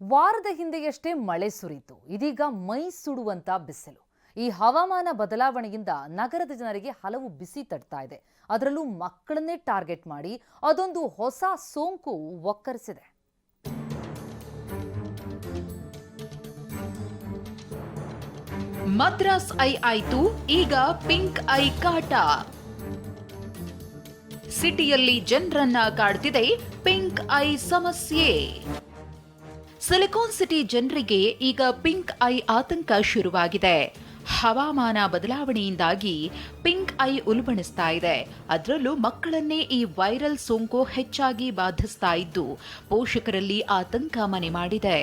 ವಾರದ ಹಿಂದೆಯಷ್ಟೇ ಮಳೆ ಸುರಿತು ಇದೀಗ ಮೈ ಸುಡುವಂತ ಬಿಸಿಲು. ಈ ಹವಾಮಾನ ಬದಲಾವಣೆಯಿಂದ ನಗರದ ಜನರಿಗೆ ಹಲವು ಬಿಸಿ ತಡ್ತಾ ಇದೆ. ಅದರಲ್ಲೂ ಮಕ್ಕಳನ್ನೇ ಟಾರ್ಗೆಟ್ ಮಾಡಿ ಅದೊಂದು ಹೊಸ ಸೋಂಕು ಒಕ್ಕರಿಸಿದೆ ಮದ್ರಾಸ್ ಐ ಆಯ್ತು, ಈಗ ಪಿಂಕ್ ಐ ಕಾಟ. ಸಿಟಿಯಲ್ಲಿ ಜನರನ್ನ ಕಾಡ್ತಿದೆ ಪಿಂಕ್ ಐ ಸಮಸ್ಯೆ. ಸಿಲಿಕಾನ್ ಸಿಟಿ ಜನರಿಗೆ ಈಗ ಪಿಂಕ್ ಐ ಆತಂಕ ಶುರುವಾಗಿದೆ. ಹವಾಮಾನ ಬದಲಾವಣೆಯಿಂದಾಗಿ ಪಿಂಕ್ ಐ ಉಲ್ಬಣಿಸ್ತಾ ಇದೆ. ಅದರಲ್ಲೂ ಮಕ್ಕಳನ್ನೇ ಈ ವೈರಲ್ ಸೋಂಕು ಹೆಚ್ಚಾಗಿ ಬಾಧಿಸ್ತಾ ಇದ್ದು, ಪೋಷಕರಲ್ಲಿ ಆತಂಕ ಮನೆ ಮಾಡಿದೆ.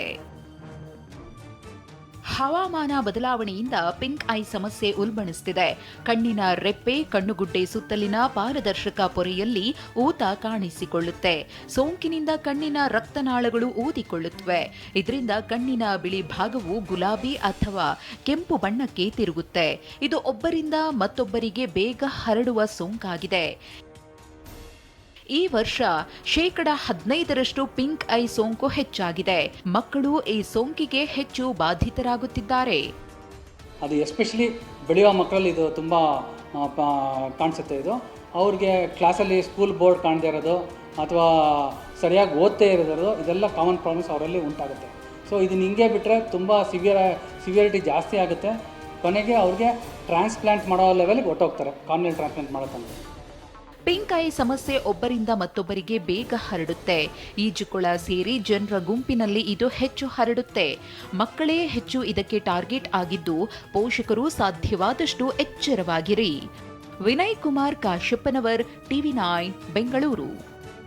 ಹವಾಮಾನ ಬದಲಾವಣೆಯಿಂದ ಪಿಂಕ್ ಐ ಸಮಸ್ಯೆ ಉಲ್ಬಣಿಸುತ್ತಿದೆ ಕಣ್ಣಿನ ರೆಪ್ಪೆ, ಕಣ್ಣುಗುಡ್ಡೆ ಸುತ್ತಲಿನ ಪಾರದರ್ಶಕ ಪೊರೆಯಲ್ಲಿ ಊತ ಕಾಣಿಸಿಕೊಳ್ಳುತ್ತೆ. ಸೋಂಕಿನಿಂದ ಕಣ್ಣಿನ ರಕ್ತನಾಳಗಳು ಊದಿಕೊಳ್ಳುತ್ತವೆ. ಇದರಿಂದ ಕಣ್ಣಿನ ಬಿಳಿ ಭಾಗವು ಗುಲಾಬಿ ಅಥವಾ ಕೆಂಪು ಬಣ್ಣಕ್ಕೆ ತಿರುಗುತ್ತೆ. ಇದು ಒಬ್ಬರಿಂದ ಮತ್ತೊಬ್ಬರಿಗೆ ಬೇಗ ಹರಡುವ ಸೋಂಕಾಗಿದೆ. ಈ ವರ್ಷ ಶೇಕಡ ಹದಿನೈದರಷ್ಟು ಪಿಂಕ್ ಐ ಸೋಂಕು ಹೆಚ್ಚಾಗಿದೆ. ಮಕ್ಕಳು ಈ ಸೋಂಕಿಗೆ ಹೆಚ್ಚು ಬಾಧಿತರಾಗುತ್ತಿದ್ದಾರೆ. ಅದು ಎಸ್ಪೆಷಲಿ ಬೆಳೆಯುವ ಮಕ್ಕಳಲ್ಲಿ ಇದು ತುಂಬ ಕಾಣಿಸುತ್ತೆ ಇದು. ಅವ್ರಿಗೆ ಕ್ಲಾಸಲ್ಲಿ ಸ್ಕೂಲ್ ಬೋರ್ಡ್ ಕಾಣದೇ ಇರೋದು ಅಥವಾ ಸರಿಯಾಗಿ ಓದ್ತೇ ಇರೋದು, ಇದೆಲ್ಲ ಕಾಮನ್ ಪ್ರಾಬ್ಲಮ್ಸ್ ಅವರಲ್ಲಿ ಉಂಟಾಗುತ್ತೆ. ಸೊ ಇದನ್ನ ಹಿಂಗೆ ಬಿಟ್ಟರೆ ತುಂಬ ಸಿವಿಯರ್, ಸಿವಿಯರಿಟಿ ಜಾಸ್ತಿ ಆಗುತ್ತೆ. ಕೊನೆಗೆ ಅವ್ರಿಗೆ ಟ್ರಾನ್ಸ್ಪ್ಲಾಂಟ್ ಮಾಡೋ ಲೆವೆಲ್ಗೆ ಹೊಟ್ಟೋಗ್ತಾರೆ ಕಾರ್ನಿಯಲ್ ಟ್ರಾನ್ಸ್ಪ್ಲಾಂಟ್ ಮಾಡೋ ಪಿಂಕ್ ಐ ಸಮಸ್ಯೆ ಒಬ್ಬರಿಂದ ಮತ್ತೊಬ್ಬರಿಗೆ ಬೇಗ ಹರಡುತ್ತೆ. ಈಜುಕೊಳ ಸೇರಿ ಜನರ ಗುಂಪಿನಲ್ಲಿ ಇದು ಹೆಚ್ಚು ಹರಡುತ್ತೆ. ಮಕ್ಕಳೇ ಹೆಚ್ಚು ಇದಕ್ಕೆ ಟಾರ್ಗೆಟ್ ಆಗಿದ್ದು ಪೋಷಕರು ಸಾಧ್ಯವಾದಷ್ಟು ಎಚ್ಚರವಾಗಿರಿ. Vinay Kumar Kashyappanavar TV nine, Bengaluru.